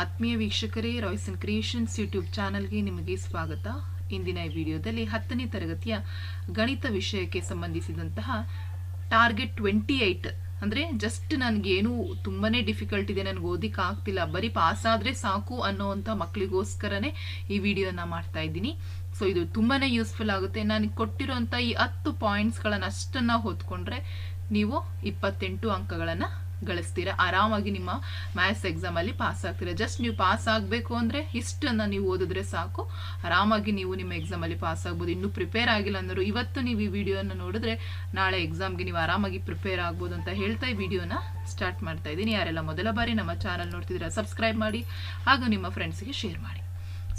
ಆತ್ಮೀಯ ವೀಕ್ಷಕರೇ Royce and creations YouTube ಚಾನಲ್ಗೆ ನಿಮಗೆ ಸ್ವಾಗತ. ಇಂದಿನ ಈ ವಿಡಿಯೋದಲ್ಲಿ ಹತ್ತನೇ ತರಗತಿಯ ಗಣಿತ ವಿಷಯಕ್ಕೆ ಸಂಬಂಧಿಸಿದಂತಹ ಟಾರ್ಗೆಟ್ ಟ್ವೆಂಟಿ ಏಯ್ಟ್ ಅಂದರೆ ಜಸ್ಟ್ ನನಗೇನು ತುಂಬಾ ಡಿಫಿಕಲ್ಟ್ ಇದೆ, ನನಗೆ ಓದಿಕ್ಕೆ ಆಗ್ತಿಲ್ಲ, ಬರೀ ಪಾಸ್ ಆದರೆ ಸಾಕು ಅನ್ನೋವಂಥ ಮಕ್ಕಳಿಗೋಸ್ಕರನೇ ಈ ವಿಡಿಯೋನ ಮಾಡ್ತಾ ಇದ್ದೀನಿ. ಸೊ ಇದು ತುಂಬಾ ಯೂಸ್ಫುಲ್ ಆಗುತ್ತೆ. ನನಗೆ ಕೊಟ್ಟಿರೋಂಥ ಈ ಹತ್ತು ಪಾಯಿಂಟ್ಸ್ಗಳನ್ನು ಅಷ್ಟನ್ನು ಹೊತ್ಕೊಂಡ್ರೆ ನೀವು ಇಪ್ಪತ್ತೆಂಟು ಅಂಕಗಳನ್ನು ಗಳಿಸ್ತೀರಾ, ಆರಾಮಾಗಿ ನಿಮ್ಮ ಮ್ಯಾಥ್ಸ್ ಎಕ್ಸಾಮಲ್ಲಿ ಪಾಸ್ ಆಗ್ತೀರಾ. ಜಸ್ಟ್ ನೀವು ಪಾಸ್ ಆಗಬೇಕು ಅಂದರೆ ಇಷ್ಟನ್ನು ನೀವು ಓದಿದ್ರೆ ಸಾಕು. ಆರಾಮಾಗಿ ನೀವು ನಿಮ್ಮ ಎಕ್ಸಾಮಲ್ಲಿ ಪಾಸ್ ಆಗ್ಬೋದು. ಇನ್ನೂ ಪ್ರಿಪೇರ್ ಆಗಿಲ್ಲ ಅಂದರು ಇವತ್ತು ನೀವು ಈ ವಿಡಿಯೋನ ನೋಡಿದ್ರೆ ನಾಳೆ ಎಕ್ಸಾಮ್ಗೆ ನೀವು ಆರಾಮಾಗಿ ಪ್ರಿಪೇರ್ ಆಗ್ಬೋದು ಅಂತ ಹೇಳ್ತಾ ಈ ವಿಡಿಯೋನ ಸ್ಟಾರ್ಟ್ ಮಾಡ್ತಾ ಇದ್ದೀನಿ. ಯಾರೆಲ್ಲ ಮೊದಲ ಬಾರಿ ನಮ್ಮ ಚಾನಲ್ ನೋಡ್ತಿದ್ದೀರಾ ಸಬ್ಸ್ಕ್ರೈಬ್ ಮಾಡಿ ಹಾಗೂ ನಿಮ್ಮ ಫ್ರೆಂಡ್ಸ್ಗೆ ಶೇರ್ ಮಾಡಿ.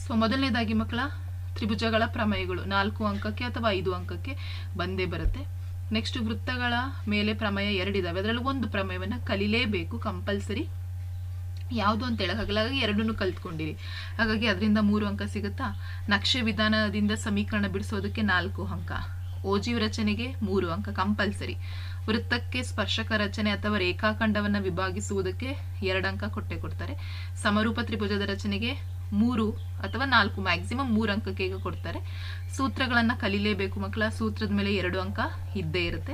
ಸೊ ಮೊದಲನೇದಾಗಿ ಮಕ್ಕಳ ತ್ರಿಭುಜಗಳ ಪ್ರಮೇಯಗಳು ನಾಲ್ಕು ಅಂಕಕ್ಕೆ ಅಥವಾ ಐದು ಅಂಕಕ್ಕೆ ಬಂದೇ ಬರುತ್ತೆ. ನೆಕ್ಸ್ಟ್ ವೃತ್ತಗಳ ಮೇಲೆ ಪ್ರಮೇಯ ಎರಡಿದಾವೆ. ಅದರಲ್ಲಿ ಒಂದು ಪ್ರಮೇಯವನ್ನು ಕಲಿಲೇಬೇಕು ಕಂಪಲ್ಸರಿ ಯಾವುದು ಅಂತ ಹೇಳೋಕ್ಕಾಗಲ್ಲ ಹಾಗಾಗಿ ಎರಡನ್ನೂ ಕಲ್ತ್ಕೊಂಡಿರಿ. ಹಾಗಾಗಿ ಅದರಿಂದ ಮೂರು ಅಂಕ ಸಿಗುತ್ತಾ? ನಕ್ಷೆ ವಿಧಾನದಿಂದ ಸಮೀಕರಣ ಬಿಡಿಸೋದಕ್ಕೆ ನಾಲ್ಕು ಅಂಕ. ಓಜೀವ ರಚನೆಗೆ ಮೂರು ಅಂಕ ಕಂಪಲ್ಸರಿ ವೃತ್ತಕ್ಕೆ ಸ್ಪರ್ಶಕ ರಚನೆ ಅಥವಾ ರೇಖಾಖಂಡವನ್ನು ವಿಭಾಗಿಸುವುದಕ್ಕೆ ಎರಡು ಅಂಕ ಕೊಟ್ಟೆ ಕೊಡ್ತಾರೆ. ಸಮರೂಪ ತ್ರಿಭುಜದ ರಚನೆಗೆ ಮೂರು ಅಥವಾ ನಾಲ್ಕು ಮ್ಯಾಕ್ಸಿಮಮ್ ಮೂರು ಅಂಕಕ್ಕೆ ಈಗ ಕೊಡ್ತಾರೆ. ಸೂತ್ರಗಳನ್ನು ಕಲಿಲೇಬೇಕು ಮಕ್ಕಳ. ಸೂತ್ರದ ಮೇಲೆ ಎರಡು ಅಂಕ ಇದ್ದೇ ಇರುತ್ತೆ.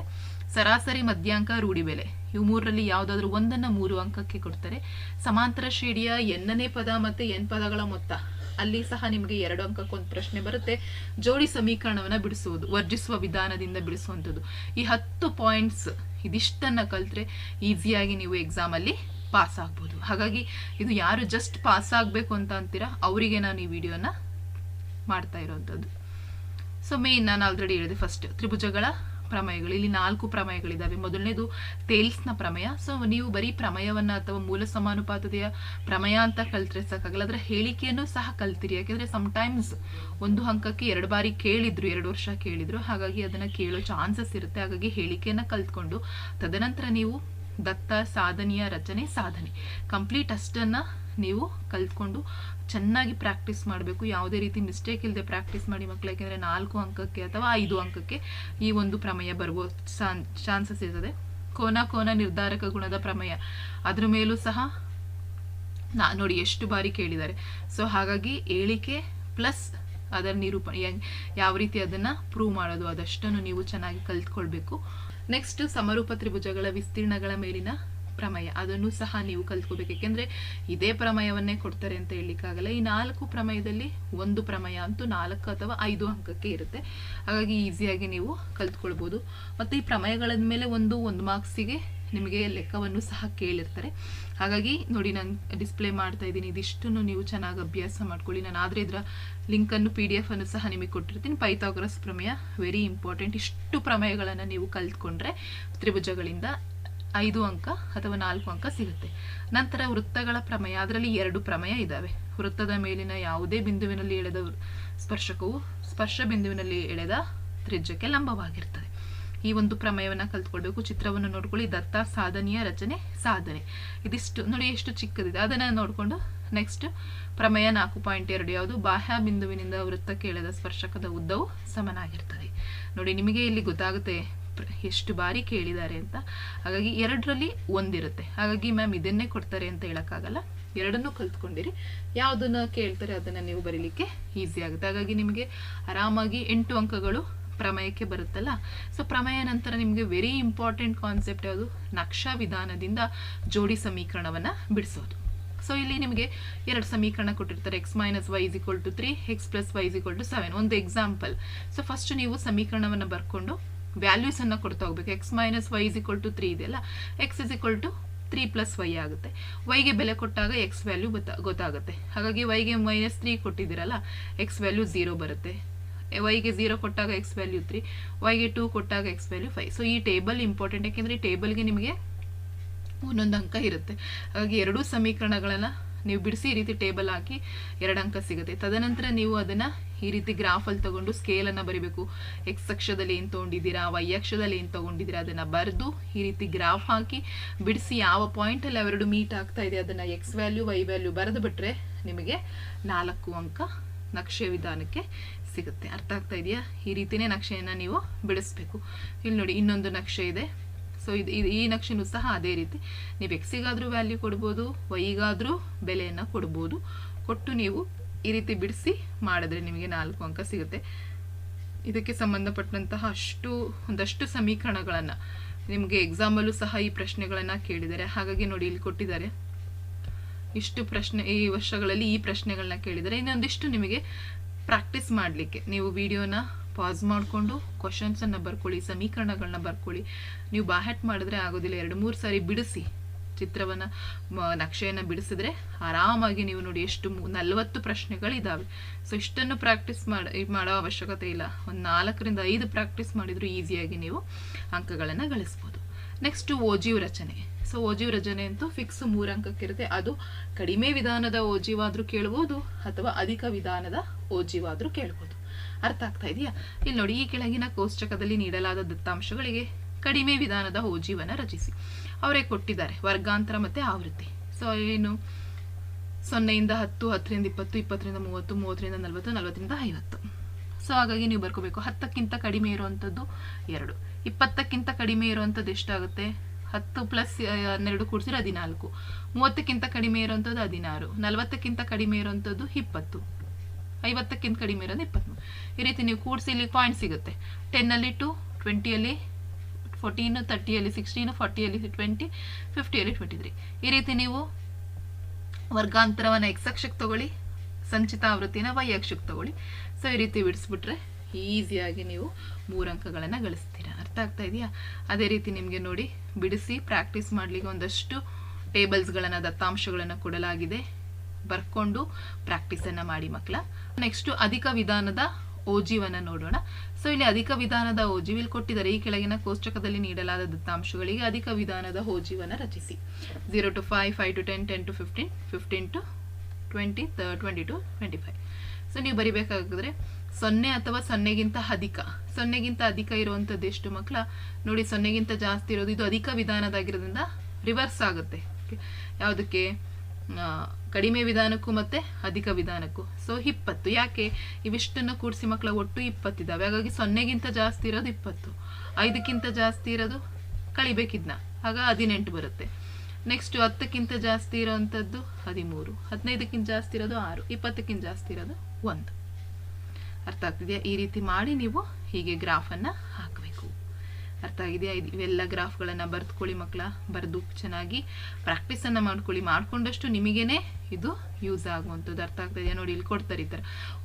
ಸರಾಸರಿ, ಮಧ್ಯಾಂಕ, ರೂಢಿ ಬೆಲೆ. ಇವು ಮೂರರಲ್ಲಿ ಯಾವುದಾದ್ರೂ ಒಂದನ್ನು ಮೂರು ಅಂಕಕ್ಕೆ ಕೊಡ್ತಾರೆ. ಸಮಾಂತರ ಶ್ರೇಣಿಯ ಎನ್ನನೇ ಪದ ಮತ್ತು ಎನ್ ಪದಗಳ ಮೊತ್ತ. ಅಲ್ಲಿ ಸಹ ನಿಮಗೆ ಎರಡು ಅಂಕಕ್ಕೊಂದು ಪ್ರಶ್ನೆ ಬರುತ್ತೆ. ಜೋಡಿ ಸಮೀಕರಣವನ್ನು ಬಿಡಿಸುವುದು, ವರ್ಜಿಸುವ ವಿಧಾನದಿಂದ ಬಿಡಿಸುವಂಥದ್ದು. ಈ ಹತ್ತು ಪಾಯಿಂಟ್ಸ್ ಇದಿಷ್ಟನ್ನು ಕಲಿತ್ರೆ ಈಸಿಯಾಗಿ ನೀವು ಎಕ್ಸಾಮಲ್ಲಿ ಪಾಸ್ ಆಗ್ಬೋದು. ಹಾಗಾಗಿ ಇದು ಯಾರು ಜಸ್ಟ್ ಪಾಸ್ ಆಗಬೇಕು ಅಂತ ಅಂತೀರಾ, ಅವರಿಗೆ ನಾನು ಈ ವಿಡಿಯೋನ ಮಾಡ್ತಾ ಇರೋವಂಥದ್ದು ಸೊ ಮೇನ್ ನಾನು ಆಲ್ರೆಡಿ ಹೇಳಿದೆ ಫಸ್ಟ್ ತ್ರಿಭುಜಗಳ ಪ್ರಮೇಯಗಳು. ಇಲ್ಲಿ ನಾಲ್ಕು ಪ್ರಮೇಯಗಳಿದ್ದಾವೆ ಮೊದಲನೇದು ತೇಲ್ಸ್ನ ಪ್ರಮೇಯ. ಸೊ ನೀವು ಬರೀ ಪ್ರಮೇಯವನ್ನು ಅಥವಾ ಮೂಲ ಸಮಾನುಪಾತತೆಯ ಪ್ರಮೇಯ ಅಂತ ಕಲ್ತ್ರೆ ಸಾಕಾಗಲ್ಲ ಅದರ ಹೇಳಿಕೆಯನ್ನು ಸಹ ಕಲ್ತಿರಿ. ಯಾಕೆಂದರೆ ಸಮಟೈಮ್ಸ್ ಒಂದು ಅಂಕಕ್ಕೆ ಎರಡು ಬಾರಿ ಕೇಳಿದ್ರು, ಎರಡು ವರ್ಷ ಕೇಳಿದ್ರು. ಹಾಗಾಗಿ ಅದನ್ನು ಕೇಳೋ ಚಾನ್ಸಸ್ ಇರುತ್ತೆ. ಹಾಗಾಗಿ ಹೇಳಿಕೆಯನ್ನು ಕಲ್ತ್ಕೊಂಡು ತದನಂತರ ನೀವು ದತ್ತ ಸಾಧನೆಯ ರಚನೆ, ಸಾಧನೆ. ಕಂಪ್ಲೀಟ್ ಅಷ್ಟನ್ನು ನೀವು ಕಲ್ತ್ಕೊಂಡು ಚೆನ್ನಾಗಿ ಪ್ರಾಕ್ಟೀಸ್ ಮಾಡಬೇಕು. ಯಾವುದೇ ರೀತಿ ಮಿಸ್ಟೇಕ್ ಇಲ್ಲದೆ ಪ್ರಾಕ್ಟೀಸ್ ಮಾಡಿ ಮಕ್ಕಳು ಯಾಕೆಂದರೆ ನಾಲ್ಕು ಅಂಕಕ್ಕೆ ಅಥವಾ ಐದು ಅಂಕಕ್ಕೆ ಈ ಒಂದು ಪ್ರಮೇಯ ಬರುವ ಚಾನ್ಸಸ್ ಇರ್ತದೆ. ಕೋನ ಕೋನ ನಿರ್ಧಾರಕ ಗುಣದ ಪ್ರಮೇಯ. ಅದ್ರ ಮೇಲೂ ಸಹ ನಾ, ನೋಡಿ ಎಷ್ಟು ಬಾರಿ ಕೇಳಿದ್ದಾರೆ. ಸೊ ಹಾಗಾಗಿ ಹೇಳಿಕೆ ಪ್ಲಸ್ ಅದರ ನಿರೂಪಣೆ. ಯಾವ ರೀತಿ ಅದನ್ನು ಪ್ರೂವ್ ಮಾಡೋದು, ಅದಷ್ಟನ್ನು ನೀವು ಚೆನ್ನಾಗಿ ಕಲ್ತ್ಕೊಳ್ಬೇಕು. ನೆಕ್ಸ್ಟ್ ಸಮರೂಪ ತ್ರಿಭುಜಗಳ ವಿಸ್ತೀರ್ಣಗಳ ಮೇಲಿನ ಪ್ರಮೇಯ. ಅದನ್ನು ಸಹ ನೀವು ಕಲ್ತ್ಕೋಬೇಕು. ಯಾಕೆಂದರೆ ಇದೇ ಪ್ರಮೇಯವನ್ನೇ ಕೊಡ್ತಾರೆ ಅಂತ ಹೇಳಲಿಕ್ಕಾಗಲ್ಲ. ಈ ನಾಲ್ಕು ಪ್ರಮೇಯದಲ್ಲಿ ಒಂದು ಪ್ರಮೇಯ ಅಂತೂ ನಾಲ್ಕು ಅಥವಾ ಐದು ಅಂಕಕ್ಕೆ ಇರುತ್ತೆ. ಹಾಗಾಗಿ ಈಸಿಯಾಗಿ ನೀವು ಕಲ್ತ್ಕೊಳ್ಬೋದು. ಮತ್ತು ಈ ಪ್ರಮೇಯಗಳ ಮೇಲೆ ಒಂದು ಒಂದು ಮಾರ್ಕ್ಸಿಗೆ ನಿಮಗೆ ಲೆಕ್ಕವನ್ನು ಸಹ ಕೇಳಿರ್ತಾರೆ. ಹಾಗಾಗಿ ನೋಡಿ, ನಾನು ಡಿಸ್ಪ್ಲೇ ಮಾಡ್ತಾ ಇದ್ದೀನಿ. ಇದಿಷ್ಟನ್ನು ನೀವು ಚೆನ್ನಾಗಿ ಅಭ್ಯಾಸ ಮಾಡ್ಕೊಳ್ಳಿ. ನಾನು ಆದರೆ ಇದರ ಲಿಂಕನ್ನು ಪಿ ಡಿ ಎಫನ್ನು ಸಹ ನಿಮಗೆ ಕೊಟ್ಟಿರ್ತೀನಿ. ಪೈಥಾಗ್ರಸ್ ಪ್ರಮೇಯ ವೆರಿ ಇಂಪಾರ್ಟೆಂಟ್ ಇಷ್ಟು ಪ್ರಮೇಯಗಳನ್ನು ನೀವು ಕಲ್ತ್ಕೊಂಡ್ರೆ ತ್ರಿಭುಜಗಳಿಂದ ಐದು ಅಂಕ ಅಥವಾ ನಾಲ್ಕು ಅಂಕ ಸಿಗುತ್ತೆ. ನಂತರ ವೃತ್ತಗಳ ಪ್ರಮೇಯ, ಅದರಲ್ಲಿ ಎರಡು ಪ್ರಮೇಯ ಇದ್ದಾವೆ ವೃತ್ತದ ಮೇಲಿನ ಯಾವುದೇ ಬಿಂದುವಿನಲ್ಲಿ ಎಳೆದ ಸ್ಪರ್ಶಕವು ಸ್ಪರ್ಶ ಬಿಂದುವಿನಲ್ಲಿ ಎಳೆದ ತ್ರಿಜ್ಯಕ್ಕೆ ಲಂಬವಾಗಿರ್ತದೆ ಈ ಒಂದು ಪ್ರಮೇಯವನ್ನು ಕಲ್ತ್ಕೊಳ್ಬೇಕು. ಚಿತ್ರವನ್ನು ನೋಡ್ಕೊಳ್ಳಿ. ದತ್ತ ಸಾಧನೆಯ ರಚನೆ ಸಾಧನೆ. ಇದಿಷ್ಟು. ನೋಡಿ, ಎಷ್ಟು ಚಿಕ್ಕದಿದೆ. ಅದನ್ನು ನೋಡಿಕೊಂಡು ನೆಕ್ಸ್ಟ್ ಪ್ರಮೇಯ ನಾಲ್ಕು ಪಾಯಿಂಟ್ ಎರಡು ಯಾವುದು? ಬಾಹ್ಯ ಬಿಂದುವಿನಿಂದ ವೃತ್ತಕ್ಕೆ ಎಳೆದ ಸ್ಪರ್ಶಕದ ಉದ್ದವು ಸಮನಾಗಿರ್ತದೆ. ನೋಡಿ, ನಿಮಗೆ ಇಲ್ಲಿ ಗೊತ್ತಾಗುತ್ತೆ. ಎಷ್ಟು ಬಾರಿ ಕೇಳಿದ್ದಾರೆ ಅಂತ. ಹಾಗಾಗಿ ಎರಡರಲ್ಲಿ ಒಂದಿರುತ್ತೆ. ಹಾಗಾಗಿ ಮ್ಯಾಮ್ ಇದನ್ನೇ ಕೊಡ್ತಾರೆ ಅಂತ ಹೇಳೋಕ್ಕಾಗಲ್ಲ. ಎರಡನ್ನೂ ಕಲ್ತ್ಕೊಂಡಿರಿ. ಯಾವುದನ್ನ ಕೇಳ್ತಾರೆ ಅದನ್ನು ನೀವು ಬರೀಲಿಕ್ಕೆ ಈಸಿ ಆಗುತ್ತೆ. ಹಾಗಾಗಿ ನಿಮಗೆ ಆರಾಮಾಗಿ ಎಂಟು ಅಂಕಗಳು ಪ್ರಮೇಯಕ್ಕೆ ಬರುತ್ತಲ್ಲ. ಸೊ ಪ್ರಮೇಯ ನಂತರ ನಿಮಗೆ ವೆರಿ ಇಂಪಾರ್ಟೆಂಟ್ ಕಾನ್ಸೆಪ್ಟ್ ಯಾವುದು? ನಕ್ಷಾ ವಿಧಾನದಿಂದ ಜೋಡಿ ಸಮೀಕರಣವನ್ನು ಬಿಡಿಸೋದು. ಸೊ ಇಲ್ಲಿ ನಿಮಗೆ ಎರಡು ಸಮೀಕರಣ ಕೊಟ್ಟಿರ್ತಾರೆ. X minus Y is equal to three X plus Y is equal to seven ಒಂದು ಎಕ್ಸಾಂಪಲ್ ಸೊ ಫಸ್ಟ್ ನೀವು ಸಮೀಕರಣವನ್ನು ಬರ್ಕೊಂಡು ವ್ಯಾಲ್ಯೂಸನ್ನು ಕೊಡ್ತಾ ಹೋಗ್ಬೇಕು. X minus Y is equal to three ಇದೆಯಲ್ಲ? X is equal to three plus Y ಆಗುತ್ತೆ. ವೈಗೆ ಬೆಲೆ ಕೊಟ್ಟಾಗ ಎಕ್ಸ್ ವ್ಯಾಲ್ಯೂ ಗೊತ್ತಾ, ಗೊತ್ತಾಗುತ್ತೆ. ಹಾಗಾಗಿ ವೈಗೆ ಮೈನಸ್ ತ್ರೀ ಕೊಟ್ಟಿದ್ದೀರಲ್ಲ ಎಕ್ಸ್ ವ್ಯಾಲ್ಯೂ ಝೀರೋ ಬರುತ್ತೆ. ವೈಗೆ ಝೀರೋ ಕೊಟ್ಟಾಗ ಎಕ್ಸ್ ವ್ಯಾಲ್ಯೂ ತ್ರೀ ವೈಗೆ ಟೂ ಕೊಟ್ಟಾಗ ಎಕ್ಸ್ ವ್ಯಾಲ್ಯೂ ಫೈವ್ ಸೊ ಈ ಟೇಬಲ್ ಇಂಪಾರ್ಟೆಂಟ್ ಯಾಕೆಂದರೆ ಈ ಟೇಬಲ್ಗೆ ನಿಮಗೆ ಒಂದೊಂದು ಅಂಕ ಇರುತ್ತೆ. ಹಾಗಾಗಿ ಎರಡೂ ಸಮೀಕರಣಗಳನ್ನು ನೀವು ಬಿಡಿಸಿ ಈ ರೀತಿ ಟೇಬಲ್ ಹಾಕಿ ಎರಡು ಅಂಕ ಸಿಗುತ್ತೆ. ತದನಂತರ ನೀವು ಅದನ್ನು ಈ ರೀತಿ ಗ್ರಾಫಲ್ಲಿ ತಗೊಂಡು ಸ್ಕೇಲನ್ನು ಬರಿಬೇಕು. ಎಕ್ಸ್ ಅಕ್ಷದಲ್ಲಿ ಏನು ತೊಗೊಂಡಿದ್ದೀರಾ? ವೈ ಅಕ್ಷದಲ್ಲಿ ಏನು ತೊಗೊಂಡಿದ್ದೀರಾ? ಅದನ್ನು ಬರೆದು ಈ ರೀತಿ ಗ್ರಾಫ್ ಹಾಕಿ ಬಿಡಿಸಿ ಯಾವ ಪಾಯಿಂಟಲ್ಲಿ ಅವೆರಡು ಮೀಟ್ ಆಗ್ತಾ ಇದೆ ಅದನ್ನು ಎಕ್ಸ್ ವ್ಯಾಲ್ಯೂ ವೈ ವ್ಯಾಲ್ಯೂ ಬರೆದು ಬಿಟ್ಟರೆ ನಿಮಗೆ ನಾಲ್ಕು ಅಂಕ ನಕ್ಷೆ ವಿಧಾನಕ್ಕೆ ಸಿಗುತ್ತೆ. ಅರ್ಥ ಆಗ್ತಾ ಇದೆಯಾ? ಈ ರೀತಿಯೇ ನಕ್ಷೆಯನ್ನು ನೀವು ಬಿಡಿಸ್ಬೇಕು. ಇಲ್ಲಿ ನೋಡಿ ಇನ್ನೊಂದು ನಕ್ಷೆ ಇದೆ. ಸೊ ಇದು ಈ ನಕ್ಷೆನೂ ಸಹ ಅದೇ ರೀತಿ. ನೀವು ಎಕ್ಸಿಗಾದರೂ ವ್ಯಾಲ್ಯೂ ಕೊಡ್ಬೋದು ವೈಗಾದರೂ ಬೆಲೆಯನ್ನು ಕೊಡ್ಬೋದು. ಕೊಟ್ಟು ನೀವು ಈ ರೀತಿ ಬಿಡಿಸಿ ಮಾಡಿದ್ರೆ ನಿಮಗೆ ನಾಲ್ಕು ಅಂಕ ಸಿಗುತ್ತೆ. ಇದಕ್ಕೆ ಸಂಬಂಧಪಟ್ಟಂತಹ ಅಷ್ಟು, ಒಂದಷ್ಟು ಸಮೀಕರಣಗಳನ್ನು ನಿಮಗೆ ಎಕ್ಸಾಮಲ್ಲೂ ಸಹ ಈ ಪ್ರಶ್ನೆಗಳನ್ನು ಕೇಳಿದ್ದಾರೆ ಹಾಗಾಗಿ ನೋಡಿ ಇಲ್ಲಿ ಕೊಟ್ಟಿದ್ದಾರೆ. ಇಷ್ಟು ಪ್ರಶ್ನೆ, ಈ ವರ್ಷಗಳಲ್ಲಿ ಈ ಪ್ರಶ್ನೆಗಳನ್ನ ಕೇಳಿದರೆ ಇನ್ನೊಂದಿಷ್ಟು ನಿಮಗೆ ಪ್ರಾಕ್ಟೀಸ್ ಮಾಡಲಿಕ್ಕೆ, ನೀವು ವಿಡಿಯೋನ ಪಾಸ್ ಮಾಡಿಕೊಂಡು ಕ್ವಶನ್ಸನ್ನು ಬರ್ಕೊಳ್ಳಿ ಸಮೀಕರಣಗಳನ್ನ ಬರ್ಕೊಳ್ಳಿ. ನೀವು ಬಾಹ್ಯಾಟ್ ಮಾಡಿದ್ರೆ ಆಗೋದಿಲ್ಲ. ಎರಡು, ಮೂರು ಸಾರಿ ಬಿಡಿಸಿ ಚಿತ್ರವನ್ನು ನಕ್ಷೆಯನ್ನು ಬಿಡಿಸಿದ್ರೆ ಆರಾಮಾಗಿ ನೀವು ನೋಡಿ ಎಷ್ಟು ನಲವತ್ತು ಪ್ರಶ್ನೆಗಳಿದ್ದಾವೆ ಸೊ ಇಷ್ಟನ್ನು ಪ್ರಾಕ್ಟೀಸ್ ಮಾಡಿ ಮಾಡೋ ಅವಶ್ಯಕತೆ ಇಲ್ಲ. ಒಂದು ನಾಲ್ಕರಿಂದ ಐದು ಪ್ರಾಕ್ಟೀಸ್ ಮಾಡಿದ್ರು ಈಸಿಯಾಗಿ ನೀವು ಅಂಕಗಳನ್ನು ಗಳಿಸ್ಬೋದು. ನೆಕ್ಸ್ಟ್ ಓಜಿವ್ ರಚನೆ. ಸೊ ಓಜಿವ್ ರಚನೆ ಅಂತೂ ಫಿಕ್ಸ್ ಮೂರು ಅಂಕಕ್ಕಿರುತ್ತೆ. ಅದು ಕಡಿಮೆ ವಿಧಾನದ ಓಜಿವಾದರೂ ಕೇಳ್ಬೋದು ಅಥವಾ ಅಧಿಕ ವಿಧಾನದ ಓಜಿವಾದರೂ ಕೇಳ್ಬೋದು. ಅರ್ಥ ಆಗ್ತಾ ಇದೆಯಾ? ಇಲ್ಲಿ ನೋಡಿ, ಈ ಕೆಳಗಿನ ಕೋಷ್ಟಕದಲ್ಲಿ ನೀಡಲಾದ ದತ್ತಾಂಶಗಳಿಗೆ ಕಡಿಮೆ ವಿಧಾನದ ಓಜಿವನ್ನ ರಚಿಸಿ. ಅವರೇ ಕೊಟ್ಟಿದ್ದಾರೆ, ವರ್ಗಾಂತರ ಮತ್ತೆ ಆವೃತ್ತಿ. ಸೊ ಏನು? ಸೊನ್ನೆಯಿಂದ ಹತ್ತು, ಹತ್ತರಿಂದ ಇಪ್ಪತ್ತು, ಇಪ್ಪತ್ತರಿಂದ ಮೂವತ್ತು, ಮೂವತ್ತರಿಂದ ನಲವತ್ತು, ನಲವತ್ತರಿಂದ ಐವತ್ತು. ಸೊ ಹಾಗಾಗಿ ನೀವು ಬರ್ಕೋಬೇಕು. ಹತ್ತಕ್ಕಿಂತ ಕಡಿಮೆ ಇರುವಂಥದ್ದು ಎರಡು. ಇಪ್ಪತ್ತಕ್ಕಿಂತ ಕಡಿಮೆ ಇರುವಂಥದ್ದು ಎಷ್ಟಾಗುತ್ತೆ? ಹತ್ತು ಪ್ಲಸ್ ಹನ್ನೆರಡು ಕೂಡಿಸಿದ್ರೆ ಹದಿನಾಲ್ಕು. ಮೂವತ್ತಕ್ಕಿಂತ ಕಡಿಮೆ ಇರುವಂಥದ್ದು ಹದಿನಾರು. ನಲವತ್ತಕ್ಕಿಂತ ಕಡಿಮೆ ಇರುವಂಥದ್ದು ಇಪ್ಪತ್ತು. ಐವತ್ತಕ್ಕಿಂತ ಕಡಿಮೆ ಇರೋದು ಇಪ್ಪತ್ತ್ಮೂರು ಈ ರೀತಿ ನೀವು ಕೂಡಿಸಿ ಇಲ್ಲಿ ಪಾಯಿಂಟ್ ಸಿಗುತ್ತೆ. ಟೆನ್ನಲ್ಲಿ ಟು ಟ್ವೆಂಟಿಯಲ್ಲಿ ಫೋರ್ಟೀನು ತರ್ಟಿಯಲ್ಲಿ ಸಿಕ್ಸ್ಟೀನು ಫಾರ್ಟಿಯಲ್ಲಿ ಟ್ವೆಂಟಿ ಫಿಫ್ಟಿಯಲ್ಲಿ ಟ್ವೆಂಟಿ ತ್ರೀ ಈ ರೀತಿ ನೀವು ವರ್ಗಾಂತರವನ್ನು ಎಕ್ಸ್ ಅಕ್ಷಕ್ಕೆ ತಗೊಳ್ಳಿ, ಸಂಚಿತ ಆವೃತ್ತಿನ ವೈ ಅಕ್ಷಕ್ಕೆ ತಗೊಳ್ಳಿ. ಸೊ ಈ ರೀತಿ ಬಿಡಿಸ್ಬಿಟ್ರೆ ಈಸಿಯಾಗಿ ನೀವು ಮೂರು ಅಂಕಗಳನ್ನು ಗಳಿಸ್ತೀರಾ. ಅರ್ಥ ಆಗ್ತಾ ಇದೆಯಾ? ಅದೇ ರೀತಿ ನಿಮಗೆ ನೋಡಿ, ಬಿಡಿಸಿ ಪ್ರಾಕ್ಟೀಸ್ ಮಾಡಲಿಕ್ಕೆ ಒಂದಷ್ಟು ಟೇಬಲ್ಸ್ಗಳನ್ನು ದತ್ತಾಂಶಗಳನ್ನು ಕೊಡಲಾಗಿದೆ. ಬರ್ಕೊಂಡು ಪ್ರಾಕ್ಟೀಸನ್ನು ಮಾಡಿ ಮಕ್ಕಳ ನೆಕ್ಸ್ಟು ಅಧಿಕ ವಿಧಾನದ ಓಜೀವನ ನೋಡೋಣ. ಸೊ ಇಲ್ಲಿ ಅಧಿಕ ವಿಧಾನದ ಓಜೀವಿಲ್ ಕೊಟ್ಟಿದ್ದಾರೆ. ಈ ಕೆಳಗಿನ ಕೋಷ್ಟಕದಲ್ಲಿ ನೀಡಲಾದ ದತ್ತಾಂಶಗಳಿಗೆ ಅಧಿಕ ವಿಧಾನದ ಓಜಿವನ್ನ ರಚಿಸಿ. Zero to five five to ten ten to fifteen fifteen to twenty twenty to twenty five so ನೀವು ಬರಿಬೇಕಾಗಿದ್ರೆ ಸೊನ್ನೆ ಅಥವಾ ಸೊನ್ನೆಗಿಂತ ಅಧಿಕ. ಸೊನ್ನೆಗಿಂತ ಅಧಿಕ ಇರುವಂಥದ್ದು ಎಷ್ಟು ಮಕ್ಕಳ ನೋಡಿ, ಸೊನ್ನೆಗಿಂತ ಜಾಸ್ತಿ ಇರೋದು, ಇದು ಅಧಿಕ ವಿಧಾನದಾಗಿರೋದ್ರಿಂದ ರಿವರ್ಸ್ ಆಗುತ್ತೆ? ಯಾವುದಕ್ಕೆ? ಕಡಿಮೆ ವಿಧಾನಕ್ಕೂ ಮತ್ತೆ ಅಧಿಕ ವಿಧಾನಕ್ಕೂ. ಸೊ ಇಪ್ಪತ್ತು. ಯಾಕೆ? ಇವಿಷ್ಟನ್ನು ಕೂಡಿಸಿ ಮಕ್ಕಳ ಒಟ್ಟು ಇಪ್ಪತ್ತಿದ್ದಾವೆ. ಹಾಗಾಗಿ ಸೊನ್ನೆಗಿಂತ ಜಾಸ್ತಿ ಇರೋದು ಇಪ್ಪತ್ತು. ಐದಕ್ಕಿಂತ ಜಾಸ್ತಿ ಇರೋದು ಕಳಿಬೇಕಿದ್ನ. ಆಗ ಹದಿನೆಂಟು ಬರುತ್ತೆ. ನೆಕ್ಸ್ಟ್ ಹತ್ತಕ್ಕಿಂತ ಜಾಸ್ತಿ ಇರೋವಂಥದ್ದು ಹದಿಮೂರು. ಹದಿನೈದಕ್ಕಿಂತ ಜಾಸ್ತಿ ಇರೋದು ಆರು. ಇಪ್ಪತ್ತಕ್ಕಿಂತ ಜಾಸ್ತಿ ಇರೋದು ಒಂದು. ಅರ್ಥ ಆಗ್ತಿದೆಯಾ? ಈ ರೀತಿ ಮಾಡಿ ನೀವು ಹೀಗೆ ಗ್ರಾಫನ್ನು ಹಾಕಬೇಕು ಅರ್ಥ ಆಗಿದೆಯಾ ಇವೆಲ್ಲ ಗ್ರಾಫ್ಗಳನ್ನು ಬರೆದುಕೊಳ್ಳಿ ಮಕ್ಕಳ ಬರೆದು ಚೆನ್ನಾಗಿ. ಪ್ರಾಕ್ಟೀಸನ್ನು ಮಾಡ್ಕೊಳ್ಳಿ ಮಾಡಿಕೊಂಡಷ್ಟು ನಿಮಗೇನೆ ಇದು ಯೂಸ್ ಆಗುವಂಥದ್ದು ಅರ್ಥ ಆಗ್ತಾ ಇದೆಯಾ ನೋಡಿ, ಇಲ್ಲಿ ಕೊಡ್ತಾರೆ ಈ ಥರ.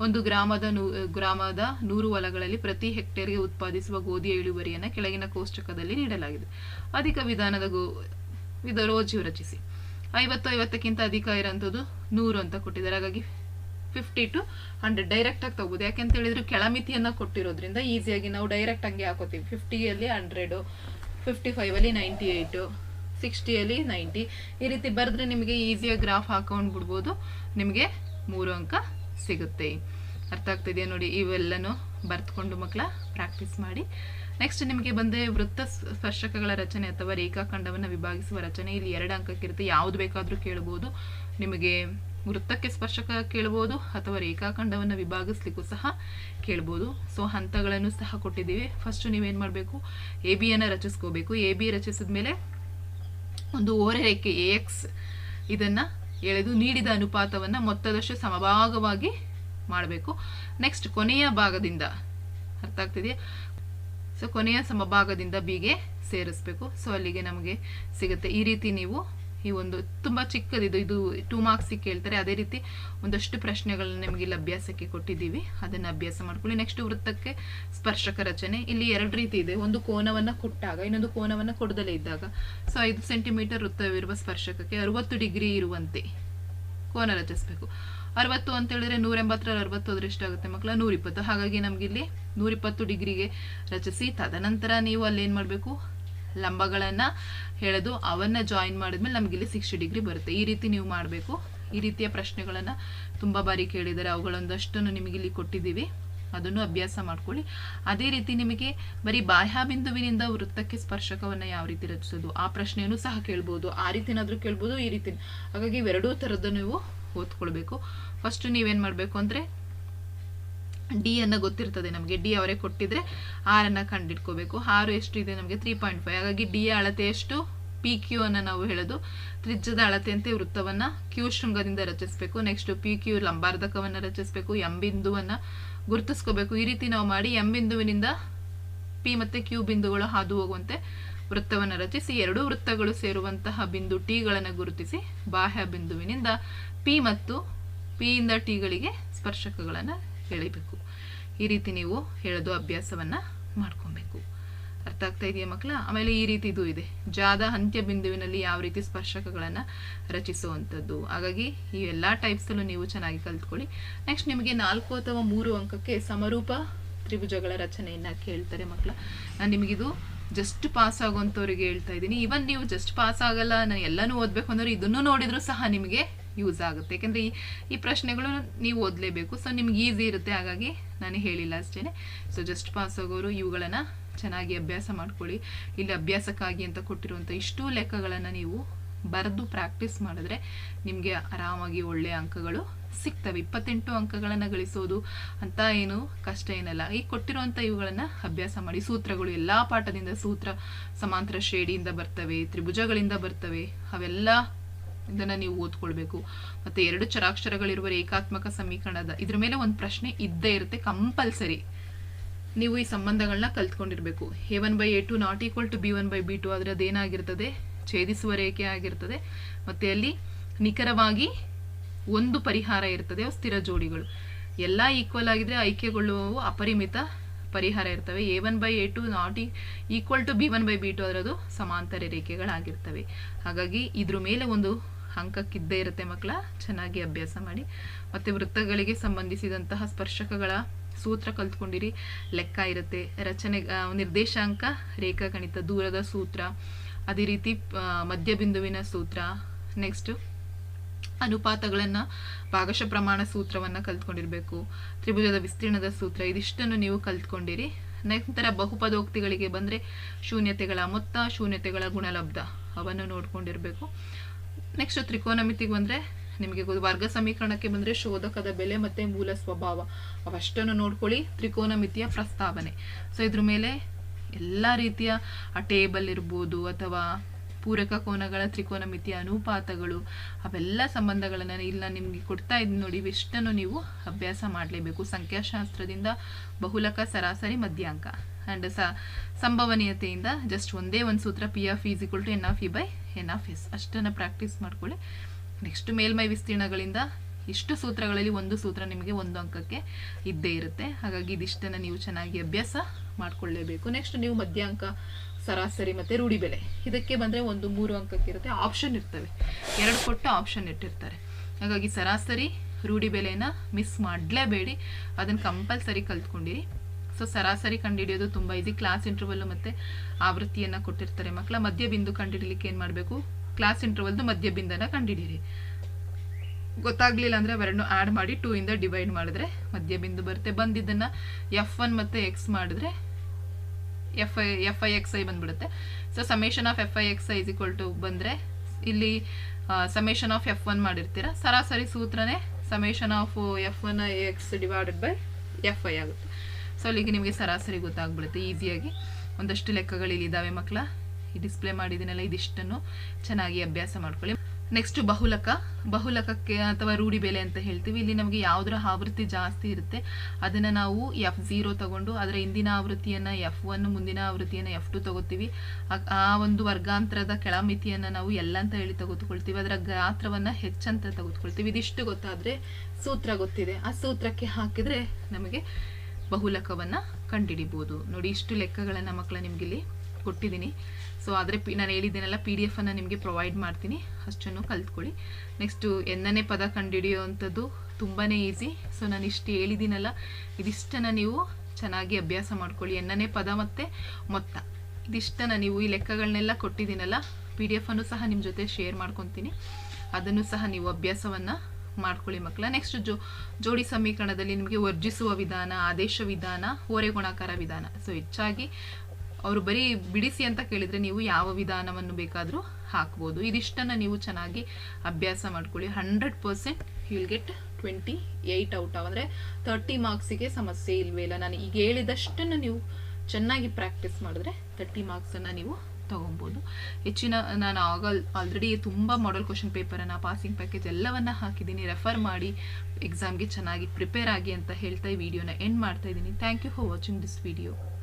ಒಂದು ಗ್ರಾಮದ ನೂ, ಗ್ರಾಮದ ನೂರು ಹೊಲಗಳಲ್ಲಿ ಪ್ರತಿ ಹೆಕ್ಟೇರ್ಗೆ ಉತ್ಪಾದಿಸುವ ಗೋಧಿಯ ಇಳುವರಿಯನ್ನು ಕೆಳಗಿನ ಕೋಷ್ಟಕದಲ್ಲಿ ನೀಡಲಾಗಿದೆ. ಅಧಿಕ ವಿಧಾನದ ಗೋ ಇದು ರೋಜು ರಚಿಸಿ. ಐವತ್ತು ಐವತ್ತಕ್ಕಿಂತ ಅಧಿಕ ಇರೋಂಥದ್ದು ನೂರು ಅಂತ ಕೊಟ್ಟಿದ್ದಾರೆ. ಹಾಗಾಗಿ ಫಿಫ್ಟಿ ಟು ಹಂಡ್ರೆಡ್ ಡೈರೆಕ್ಟ್ ಆಗಿ ತಗೋಬೋದು. ಯಾಕೆಂತ ಹೇಳಿದ್ರೆ ಕೆಳಮಿತಿಯನ್ನ ಕೊಟ್ಟಿರೋದ್ರಿಂದ ಈಸಿಯಾಗಿ ನಾವು ಡೈರೆಕ್ಟ್ ಹಂಗೆ ಹಾಕೋತೀವಿ. ಫಿಫ್ಟಿಯಲ್ಲಿ ಹಂಡ್ರೆಡು ಫಿಫ್ಟಿ ಫೈವಲ್ಲಿ ನೈಂಟಿ ಏಯ್ಟು ಸಿಕ್ಸ್ಟಿಯಲ್ಲಿ ನೈಂಟಿ ಈ ರೀತಿ ಬರೆದ್ರೆ ನಿಮಗೆ ಈಸಿಯಾಗಿ ಗ್ರಾಫ್ ಹಾಕೊಂಡು ಬಿಡ್ಬೋದು. ನಿಮಗೆ ಮೂರು ಅಂಕ ಸಿಗುತ್ತೆ. ಅರ್ಥ ಆಗ್ತಿದೆಯಾ ನೋಡಿ? ಇವೆಲ್ಲನೂ ಬರೆದುಕೊಂಡು ಮಕ್ಕಳ ಪ್ರಾಕ್ಟೀಸ್ ಮಾಡಿ. ನೆಕ್ಸ್ಟ್ ನಿಮಗೆ ಬಂದೆ ವೃತ್ತ ಸ್ಪರ್ಶಕಗಳ ರಚನೆ ಅಥವಾ ರೇಖಾಖಂಡವನ್ನು ವಿಭಾಗಿಸುವ ರಚನೆ. ಇಲ್ಲಿ ಎರಡು ಅಂಕಕ್ಕಿರುತ್ತೆ. ಯಾವುದು ಬೇಕಾದರೂ ಕೇಳ್ಬೋದು. ನಿಮಗೆ ವೃತ್ತಕ್ಕೆ ಸ್ಪರ್ಶಕ ಕೇಳ್ಬೋದು ಅಥವಾ ರೇಖಾಖಂಡವನ್ನು ವಿಭಾಗಿಸ್ಲಿಕ್ಕೂ ಸಹ ಕೇಳ್ಬೋದು. ಸೊ ಹಂತಗಳನ್ನು ಸಹ ಕೊಟ್ಟಿದ್ದೀವಿ. ಫಸ್ಟು ನೀವೇನು ಮಾಡಬೇಕು? ಎ ಬಿಯನ್ನು ರಚಿಸ್ಕೋಬೇಕು. ಎ ಬಿ ರಚಿಸಿದ ಮೇಲೆ ಒಂದು ಓರೆ ರೇಖೆ ಎ ಎಕ್ಸ್ ಇದನ್ನು ಎಳೆದು ನೀಡಿದ ಅನುಪಾತವನ್ನು ಮೊತ್ತದಷ್ಟು ಸಮಭಾಗವಾಗಿ ಮಾಡಬೇಕು. ನೆಕ್ಸ್ಟ್ ಕೊನೆಯ ಭಾಗದಿಂದ. ಅರ್ಥ ಆಗ್ತಿದೆಯಾ? ಸೊ ಕೊನೆಯ ಸಮಭಾಗದಿಂದ ಬಿಗೆ ಸೇರಿಸ್ಬೇಕು. ಸೊ ಅಲ್ಲಿಗೆ ನಮಗೆ ಸಿಗುತ್ತೆ. ಈ ರೀತಿ ನೀವು ಈ ಒಂದು ತುಂಬ ಚಿಕ್ಕದಿದು, ಇದು ಟೂ ಮಾರ್ಕ್ಸಿಗೆ ಕೇಳ್ತಾರೆ. ಅದೇ ರೀತಿ ಒಂದಷ್ಟು ಪ್ರಶ್ನೆಗಳನ್ನ ನಿಮಗೆ ಇಲ್ಲಿ ಅಭ್ಯಾಸಕ್ಕೆ ಕೊಟ್ಟಿದ್ದೀವಿ. ಅದನ್ನು ಅಭ್ಯಾಸ ಮಾಡ್ಕೊಳ್ಳಿ. ನೆಕ್ಸ್ಟ್ ವೃತ್ತಕ್ಕೆ ಸ್ಪರ್ಶಕ ರಚನೆ. ಇಲ್ಲಿ ಎರಡು ರೀತಿ ಇದೆ. ಒಂದು ಕೋನವನ್ನು ಕೊಟ್ಟಾಗ, ಇನ್ನೊಂದು ಕೋನವನ್ನು ಕೊಡದಲೇ ಇದ್ದಾಗ. ಸೊ ಐದು ಸೆಂಟಿಮೀಟರ್ ವೃತ್ತವಿರುವ ಸ್ಪರ್ಶಕಕ್ಕೆ ಅರವತ್ತು ಡಿಗ್ರಿ ಇರುವಂತೆ ಕೋನ ರಚಿಸಬೇಕು. ಅರವತ್ತು ಅಂತ ಹೇಳಿದ್ರೆ ನೂರ ಎಂಬತ್ತರಲ್ಲಿ ಅರವತ್ತು ಎಷ್ಟು ಎಷ್ಟಾಗುತ್ತೆ ಮಕ್ಕಳ. ನೂರಿಪ್ಪತ್ತು. ಹಾಗಾಗಿ ನಮಗಿಲ್ಲಿ ನೂರಿಪ್ಪತ್ತು ಡಿಗ್ರಿಗೆ ರಚಿಸಿ, ತದನಂತರ ನೀವು ಅಲ್ಲಿ ಏನು ಮಾಡಬೇಕು? ಲಂಬಗಳನ್ನು ಎಳೆದು ಅವನ್ನ ಜಾಯಿನ್ ಮಾಡಿದ್ಮೇಲೆ ನಮ್ಗೆ ಇಲ್ಲಿ ಸಿಕ್ಸ್ಟಿ ಡಿಗ್ರಿ ಬರುತ್ತೆ. ಈ ರೀತಿ ನೀವು ಮಾಡಬೇಕು. ಈ ರೀತಿಯ ಪ್ರಶ್ನೆಗಳನ್ನು ತುಂಬ ಬಾರಿ ಕೇಳಿದ್ದಾರೆ. ಅವುಗಳೊಂದಷ್ಟನ್ನು ನಿಮಗಿಲ್ಲಿ ಕೊಟ್ಟಿದ್ದೀವಿ. ಅದನ್ನು ಅಭ್ಯಾಸ ಮಾಡ್ಕೊಳ್ಳಿ. ಅದೇ ರೀತಿ ನಿಮಗೆ ಬರೀ ಬಾಹ್ಯ ಬಿಂದುವಿನಿಂದ ವೃತ್ತಕ್ಕೆ ಸ್ಪರ್ಶಕವನ್ನು ಯಾವ ರೀತಿ ರಚಿಸೋದು? ಆ ಪ್ರಶ್ನೆಯನ್ನು ಸಹ ಕೇಳ್ಬೋದು. ಆ ರೀತಿನಾದರೂ ಕೇಳ್ಬೋದು, ಈ ರೀತಿ. ಹಾಗಾಗಿ ಇವೆರಡೂ ಥರದ್ದು ನೀವು ಓದ್ಕೊಳ್ಬೇಕು. ಫಸ್ಟ್ ನೀವೇನು ಮಾಡಬೇಕು ಅಂದರೆ ಡಿ ಅನ್ನು ಗೊತ್ತಿರ್ತದೆ ನಮಗೆ. ಡಿ ಅವರೇ ಕೊಟ್ಟಿದ್ರೆ ಆರನ್ನು ಕಂಡಿಡ್ಕೋಬೇಕು ಆರು ಎಷ್ಟು ಇದೆ ನಮಗೆ? ತ್ರೀ ಪಾಯಿಂಟ್ ಫೈವ್ ಹಾಗಾಗಿ ಡಿ ಅಳತೆ ಎಷ್ಟು? ಪಿ ಕ್ಯೂ ಅನ್ನು ನಾವು ಹೇಳೋದು. ತ್ರಿಜ್ಯದ ಅಳತೆಯಂತೆ ವೃತ್ತವನ್ನು ಕ್ಯೂ ಶೃಂಗದಿಂದ ರಚಿಸಬೇಕು. ನೆಕ್ಸ್ಟ್ ಪಿ ಕ್ಯೂ ಲಂಬಾರ್ಧಕವನ್ನು ರಚಿಸಬೇಕು. ಎಂ ಬಿಂದುವನ್ನು ಗುರುತಿಸ್ಕೋಬೇಕು. ಈ ರೀತಿ ನಾವು ಮಾಡಿ ಎಂ ಬಿಂದುವಿನಿಂದ ಪಿ ಮತ್ತು ಕ್ಯೂ ಬಿಂದುಗಳು ಹಾದು ಹೋಗುವಂತೆ ವೃತ್ತವನ್ನು ರಚಿಸಿ, ಎರಡು ವೃತ್ತಗಳು ಸೇರುವಂತಹ ಬಿಂದು ಟಿಗಳನ್ನು ಗುರುತಿಸಿ, ಬಾಹ್ಯ ಬಿಂದುವಿನಿಂದ ಪಿ ಮತ್ತು ಪಿಯಿಂದ ಟಿಗಳಿಗೆ ಸ್ಪರ್ಶಕಗಳನ್ನು ಎಳಿಬೇಕು ಈ ರೀತಿ ನೀವು ಹೇಳೋದು, ಅಭ್ಯಾಸವನ್ನು ಮಾಡ್ಕೊಬೇಕು. ಅರ್ಥ ಆಗ್ತಾ ಇದೆಯಾ ಮಕ್ಕಳ? ಆಮೇಲೆ ಈ ರೀತಿ ಇದು ಇದೆ. ಜಾದ ಅಂತ್ಯ ಬಿಂದುವಿನಲ್ಲಿ ಯಾವ ರೀತಿ ಸ್ಪರ್ಶಕಗಳನ್ನು ರಚಿಸುವಂಥದ್ದು. ಹಾಗಾಗಿ ಈ ಎಲ್ಲ ಟೈಪ್ಸಲ್ಲೂ ನೀವು ಚೆನ್ನಾಗಿ ಕಲ್ತ್ಕೊಳ್ಳಿ. ನೆಕ್ಸ್ಟ್ ನಿಮಗೆ ನಾಲ್ಕು ಅಥವಾ ಮೂರು ಅಂಕಕ್ಕೆ ಸಮರೂಪ ತ್ರಿಭುಜಗಳ ರಚನೆಯನ್ನು ಕೇಳ್ತಾರೆ ಮಕ್ಕಳ. ನಾನು ನಿಮಗಿದು ಜಸ್ಟ್ ಪಾಸ್ ಆಗುವಂಥವ್ರಿಗೆ ಹೇಳ್ತಾ ಇದ್ದೀನಿ. ಇವನ್ ನೀವು ಜಸ್ಟ್ ಪಾಸ್ ಆಗಲ್ಲ ನಾನು ಎಲ್ಲನೂ ಓದಬೇಕು ಅಂದ್ರೆ ಇದನ್ನು ನೋಡಿದರೂ ಸಹ ನಿಮಗೆ ಯೂಸ್ ಆಗುತ್ತೆ. ಯಾಕೆಂದರೆ ಈ ಈ ಪ್ರಶ್ನೆಗಳು ನೀವು ಓದಲೇಬೇಕು. ಸೊ ನಿಮ್ಗೆ ಈಸಿ ಇರುತ್ತೆ. ಹಾಗಾಗಿ ನಾನು ಹೇಳಿಲ್ಲ ಅಷ್ಟೇ ಸೊ ಜಸ್ಟ್ ಪಾಸ್ ಆಗೋರು ಇವುಗಳನ್ನು ಚೆನ್ನಾಗಿ ಅಭ್ಯಾಸ ಮಾಡ್ಕೊಳ್ಳಿ. ಇಲ್ಲಿ ಅಭ್ಯಾಸಕ್ಕಾಗಿ ಅಂತ ಕೊಟ್ಟಿರುವಂಥ ಇಷ್ಟೂ ಲೆಕ್ಕಗಳನ್ನು ನೀವು ಬರೆದು ಪ್ರಾಕ್ಟೀಸ್ ಮಾಡಿದ್ರೆ ನಿಮಗೆ ಆರಾಮಾಗಿ ಒಳ್ಳೆಯ ಅಂಕಗಳು ಸಿಗ್ತವೆ. ಇಪ್ಪತ್ತೆಂಟು ಅಂಕಗಳನ್ನು ಗಳಿಸೋದು ಅಂತ ಏನು ಕಷ್ಟ ಏನಲ್ಲ. ಈ ಕೊಟ್ಟಿರುವಂಥ ಇವುಗಳನ್ನು ಅಭ್ಯಾಸ ಮಾಡಿ. ಸೂತ್ರಗಳು ಎಲ್ಲ ಪಾಠದಿಂದ ಸೂತ್ರ, ಸಮಾಂತರ ಶ್ರೇಣಿಯಿಂದ ಬರ್ತವೆ, ತ್ರಿಭುಜಗಳಿಂದ ಬರ್ತವೆ. ಅವೆಲ್ಲ ಇದನ್ನು ನೀವು ಓದ್ಕೊಳ್ಬೇಕು. ಮತ್ತು ಎರಡು ಚರಾಕ್ಷರಗಳಿರುವ ರೇಖಾತ್ಮಕ ಸಮೀಕರಣದ ಇದ್ರ ಮೇಲೆ ಒಂದು ಪ್ರಶ್ನೆ ಇದ್ದೇ ಇರುತ್ತೆ ಕಂಪಲ್ಸರಿ ನೀವು ಈ ಸಂಬಂಧಗಳನ್ನ ಕಲ್ತ್ಕೊಂಡಿರಬೇಕು. A one by a two not equal to b one by b two ಆದರೆ ಅದೇನಾಗಿರ್ತದೆ? ಛೇದಿಸುವ ರೇಖೆ ಆಗಿರ್ತದೆ. ಮತ್ತು ಅಲ್ಲಿ ನಿಖರವಾಗಿ ಒಂದು ಪರಿಹಾರ ಇರ್ತದೆ ಸ್ಥಿರ ಜೋಡಿಗಳು. ಎಲ್ಲ ಈಕ್ವಲ್ ಆಗಿದ್ರೆ ಆಯ್ಕೆಗೊಳ್ಳುವವು ಅಪರಿಮಿತ ಪರಿಹಾರ ಇರ್ತವೆ. A one by a two not equal to b one by b two ಅದರದು ಸಮಾಂತರ ರೇಖೆಗಳಾಗಿರ್ತವೆ. ಹಾಗಾಗಿ ಇದ್ರ ಮೇಲೆ ಒಂದು ಅಂಕಕ್ಕಿದ್ದೇ ಇರುತ್ತೆ ಮಕ್ಕಳ. ಚೆನ್ನಾಗಿ ಅಭ್ಯಾಸ ಮಾಡಿ. ಮತ್ತು ವೃತ್ತಗಳಿಗೆ ಸಂಬಂಧಿಸಿದಂತಹ ಸ್ಪರ್ಶಕಗಳ ಸೂತ್ರ ಕಲ್ತ್ಕೊಂಡಿರಿ. ಲೆಕ್ಕ ಇರುತ್ತೆ. ರಚನೆ ನಿರ್ದೇಶಾಂಕ ರೇಖಾಗಣಿತ ದೂರದ ಸೂತ್ರ. ಅದೇ ರೀತಿ ಮಧ್ಯಬಿಂದುವಿನ ಸೂತ್ರ. ನೆಕ್ಸ್ಟ್ ಅನುಪಾತಗಳನ್ನು ಭಾಗಶಃ ಪ್ರಮಾಣ ಸೂತ್ರವನ್ನು ಕಲ್ತ್ಕೊಂಡಿರಬೇಕು. ತ್ರಿಭುಜದ ವಿಸ್ತೀರ್ಣದ ಸೂತ್ರ. ಇದಿಷ್ಟನ್ನು ನೀವು ಕಲ್ತ್ಕೊಂಡಿರಿ. ನಂತರ ಬಹುಪದೋಕ್ತಿಗಳಿಗೆ ಬಂದರೆ ಶೂನ್ಯತೆಗಳ ಮೊತ್ತ, ಶೂನ್ಯತೆಗಳ ಗುಣಲಬ್ಧ. ಅವನ್ನು ನೋಡ್ಕೊಂಡಿರಬೇಕು. ನೆಕ್ಸ್ಟ್ ತ್ರಿಕೋನಮಿತಿಗೆ ಬಂದರೆ ನಿಮಗೆ ವರ್ಗ ಸಮೀಕರಣಕ್ಕೆ ಬಂದರೆ ಶೋಧಕದ ಬೆಲೆ ಮತ್ತು ಮೂಲ ಸ್ವಭಾವ. ಅವಷ್ಟನ್ನು ನೋಡ್ಕೊಳ್ಳಿ, ತ್ರಿಕೋನಮಿತಿಯ ಪ್ರಸ್ತಾವನೆ. ಸೊ ಇದ್ರ ಮೇಲೆ ಎಲ್ಲ ರೀತಿಯ ಆ ಟೇಬಲ್ ಇರ್ಬೋದು ಅಥವಾ ಪೂರಕ ಕೋನಗಳ ತ್ರಿಕೋನಮಿತಿಯ ಅನುಪಾತಗಳು, ಅವೆಲ್ಲ ಸಂಬಂಧಗಳನ್ನು ಇಲ್ಲಿ ನಾನು ನಿಮಗೆ ಕೊಡ್ತಾ ಇದ್ದೀನಿ ನೋಡಿ, ಇವಿಷ್ಟನ್ನು ನೀವು ಅಭ್ಯಾಸ ಮಾಡಲೇಬೇಕು. ಸಂಖ್ಯಾಶಾಸ್ತ್ರದಿಂದ ಬಹುಲಕ ಸರಾಸರಿ ಮಧ್ಯಾಂಕ. ಆ್ಯಂಡ್ ಸ ಸಂಭವನೀಯತೆಯಿಂದ ಜಸ್ಟ್ ಒಂದೇ ಒಂದು ಸೂತ್ರ P of is equal to N of E by N of S ಅಷ್ಟನ್ನು ಪ್ರಾಕ್ಟೀಸ್ ಮಾಡ್ಕೊಳ್ಳಿ. ನೆಕ್ಸ್ಟ್ ಮೇಲ್ಮೈ ವಿಸ್ತೀರ್ಣಗಳಿಂದ ಇಷ್ಟು ಸೂತ್ರಗಳಲ್ಲಿ ಒಂದು ಸೂತ್ರ ನಿಮಗೆ ಒಂದು ಅಂಕಕ್ಕೆ ಇದ್ದೇ ಇರುತ್ತೆ. ಹಾಗಾಗಿ ಇದಿಷ್ಟನ್ನು ನೀವು ಚೆನ್ನಾಗಿ ಅಭ್ಯಾಸ ಮಾಡಿಕೊಳ್ಳೇಬೇಕು. ನೆಕ್ಸ್ಟ್ ನೀವು ಮಧ್ಯಾಂಕ, ಸರಾಸರಿ ಮತ್ತು ರೂಢಿ ಬೆಲೆ ಇದಕ್ಕೆ ಬಂದರೆ ಒಂದು ಮೂರು ಅಂಕಕ್ಕೆ ಇರುತ್ತೆ. ಆಪ್ಷನ್ ಇರ್ತವೆ. ಎರಡು ಕೊಟ್ಟು ಆಪ್ಷನ್ ಇಟ್ಟಿರ್ತಾರೆ. ಹಾಗಾಗಿ ಸರಾಸರಿ ರೂಢಿ ಬೆಲೆನ ಮಿಸ್ ಮಾಡಲೇಬೇಡಿ. ಅದನ್ನು ಕಂಪಲ್ಸರಿ ಕಲ್ತ್ಕೊಂಡಿರಿ. ಸೊ ಸರಾಸರಿ ಕಂಡುಹಿಡಿಯೋದು ತುಂಬ ಈಸಿ ಕ್ಲಾಸ್ ಇಂಟರ್ವಲ್ಲು ಮತ್ತು ಆವೃತ್ತಿಯನ್ನು ಕೊಟ್ಟಿರ್ತಾರೆ ಮಕ್ಕಳ. ಮಧ್ಯ ಬಿಂದು ಕಂಡುಹಿಡಲಿಕ್ಕೆ ಏನು ಮಾಡಬೇಕು? ಕ್ಲಾಸ್ ಇಂಟರ್ವಲ್ದು ಮಧ್ಯ ಬಿಂದನ ಕಂಡುಹಿಡಿಯಿರಿ. ಗೊತ್ತಾಗ್ಲಿಲ್ಲ ಅಂದರೆ ಅವೆರಡನ್ನೂ ಆ್ಯಡ್ ಮಾಡಿ ಟೂ ಇಂದ ಡಿವೈಡ್ ಮಾಡಿದ್ರೆ ಮಧ್ಯ ಬಿಂದು ಬರುತ್ತೆ. ಬಂದಿದ್ದನ್ನು ಎಫ್ ಒನ್ ಮತ್ತು ಎಕ್ಸ್ ಮಾಡಿದ್ರೆ F I F I X I ಬಂದ್ಬಿಡುತ್ತೆ. So summation of F I X I is equal to ಬಂದರೆ ಇಲ್ಲಿ ಸಮೇಷನ್ ಆಫ್ ಎಫ್ ಒನ್ ಮಾಡಿರ್ತೀರ? ಸರಾಸರಿ ಸೂತ್ರನೇ summation of F one X divided by F I ಆಗುತ್ತೆ. So ಅಲ್ಲಿಗೆ ನಿಮಗೆ ಸರಾಸರಿ ಗೊತ್ತಾಗ್ಬಿಡುತ್ತೆ. ಈಸಿಯಾಗಿ ಒಂದಷ್ಟು ಲೆಕ್ಕಗಳು ಇಲ್ಲಿದ್ದಾವೆ ಮಕ್ಕಳ. ಈ ಡಿಸ್ಪ್ಲೇ ಮಾಡಿದ್ದೀನಲ್ಲ ಇದಿಷ್ಟನ್ನು ಚೆನ್ನಾಗಿ ಅಭ್ಯಾಸ ಮಾಡ್ಕೊಳ್ಳಿ. ನೆಕ್ಸ್ಟ್ ಬಹುಲಕ. ಬಹುಲಕಕ್ಕೆ ಅಥವಾ ರೂಢಿ ಬೆಲೆ ಅಂತ ಹೇಳ್ತೀವಿ. ಇಲ್ಲಿ ನಮಗೆ ಯಾವುದರ ಆವೃತ್ತಿ ಜಾಸ್ತಿ ಇರುತ್ತೆ, ಅದನ್ನು ನಾವು ಎಫ್ ಝೀರೋ ತಗೊಂಡು ಅದರ ಹಿಂದಿನ ಆವೃತ್ತಿಯನ್ನು ಎಫ್ ಒನ್ ಮುಂದಿನ ಆವೃತ್ತಿಯನ್ನು ಎಫ್ ಟು ತಗೋತೀವಿ. ಆ- ಒಂದು ವರ್ಗಾಂತರದ ಕೆಳಮಿತಿಯನ್ನು ನಾವು ಎಲ್ಲ ಅಂತ ಹೇಳಿ ತೆಗೆದುಕೊಳ್ತೀವಿ. ಅದರ ಗಾತ್ರವನ್ನು ಹೆಚ್ಚಂತ ತೆಗೆದುಕೊಳ್ತೀವಿ. ಇದಿಷ್ಟು ಗೊತ್ತಾದರೆ ಸೂತ್ರ ಗೊತ್ತಿದೆ. ಆ ಸೂತ್ರಕ್ಕೆ ಹಾಕಿದರೆ ನಮಗೆ ಬಹುಲಕವನ್ನು ಕಂಡುಹಿಡಿಬೋದು ನೋಡಿ, ಇಷ್ಟು ಲೆಕ್ಕಗಳನ್ನು ಮಕ್ಕಳ ನಿಮಗಿಲ್ಲಿ ಕೊಟ್ಟಿದ್ದೀನಿ. ಸೊ ಆದರೆ ಪಿ, ನಾನು ಹೇಳಿದ್ದೀನಲ್ಲ ಪಿ ಡಿ ಎಫನ್ನು ನಿಮಗೆ ಪ್ರೊವೈಡ್ ಮಾಡ್ತೀನಿ. ಅಷ್ಟನ್ನು ಕಲ್ತ್ಕೊಳ್ಳಿ. ನೆಕ್ಸ್ಟು ಎನ್ನನೇ ಪದ ಕಂಡುಹಿಡಿಯುವಂಥದ್ದು ತುಂಬಾ ಈಸಿ ಸೊ ನಾನು ಇಷ್ಟು ಹೇಳಿದ್ದೀನಲ್ಲ, ಇದಿಷ್ಟನ್ನು ನೀವು ಚೆನ್ನಾಗಿ ಅಭ್ಯಾಸ ಮಾಡ್ಕೊಳ್ಳಿ. ಎನ್ನನೇ ಪದ ಮತ್ತು ಮೊತ್ತ. ಇದಿಷ್ಟನ್ನು ನೀವು ಈ ಲೆಕ್ಕಗಳನ್ನೆಲ್ಲ ಕೊಟ್ಟಿದ್ದೀನಲ್ಲ ಪಿ ಡಿ ಎಫನ್ನು ಸಹ ನಿಮ್ಮ ಜೊತೆ ಶೇರ್ ಮಾಡ್ಕೊತೀನಿ. ಅದನ್ನು ಸಹ ನೀವು ಅಭ್ಯಾಸವನ್ನು ಮಾಡ್ಕೊಳ್ಳಿ ಮಕ್ಕಳ. ನೆಕ್ಸ್ಟ್ ಜೋ, ಜೋಡಿ ಸಮೀಕರಣದಲ್ಲಿ ನಿಮಗೆ ವರ್ಜಿಸುವ ವಿಧಾನ, ಆದೇಶ ವಿಧಾನ, ಹೋರೆ ಗುಣಾಕಾರ ವಿಧಾನ. ಸೊ ಹೆಚ್ಚಾಗಿ ಅವರು ಬರೀ ಬಿಡಿಸಿ ಅಂತ ಕೇಳಿದರೆ ನೀವು ಯಾವ ವಿಧಾನವನ್ನು ಬೇಕಾದರೂ ಹಾಕ್ಬೋದು. ಇದಿಷ್ಟನ್ನು ನೀವು ಚೆನ್ನಾಗಿ ಅಭ್ಯಾಸ ಮಾಡ್ಕೊಳ್ಳಿ. Hundred percent will get twenty eight out ಅಂದರೆ ತರ್ಟಿ ಮಾರ್ಕ್ಸಿಗೆ ಸಮಸ್ಯೆ ಇಲ್ವೇ ಇಲ್ಲ. ನಾನು ಈಗ ಹೇಳಿದಷ್ಟನ್ನು ನೀವು ಚೆನ್ನಾಗಿ ಪ್ರಾಕ್ಟೀಸ್ ಮಾಡಿದ್ರೆ ತರ್ಟಿ ಮಾರ್ಕ್ಸನ್ನು ನೀವು ತೊಗೊಬೋದು. ಹೆಚ್ಚಿನ, ನಾನು ಆಗ ಆಲ್ರೆಡಿ ತುಂಬ ಮಾಡಲ್ ಕ್ವಶನ್ ಪೇಪರನ್ನು ಪಾಸಿಂಗ್ ಪ್ಯಾಕೇಜ್ ಎಲ್ಲವನ್ನ ಹಾಕಿದ್ದೀನಿ. ರೆಫರ್ ಮಾಡಿ ಎಕ್ಸಾಮ್ಗೆ ಚೆನ್ನಾಗಿ ಪ್ರಿಪೇರ್ ಆಗಿ ಅಂತ ಹೇಳ್ತಾ ಈ ವಿಡಿಯೋನ ಎಂಡ್ ಮಾಡ್ತಾ ಇದ್ದೀನಿ. Thank you for watching this video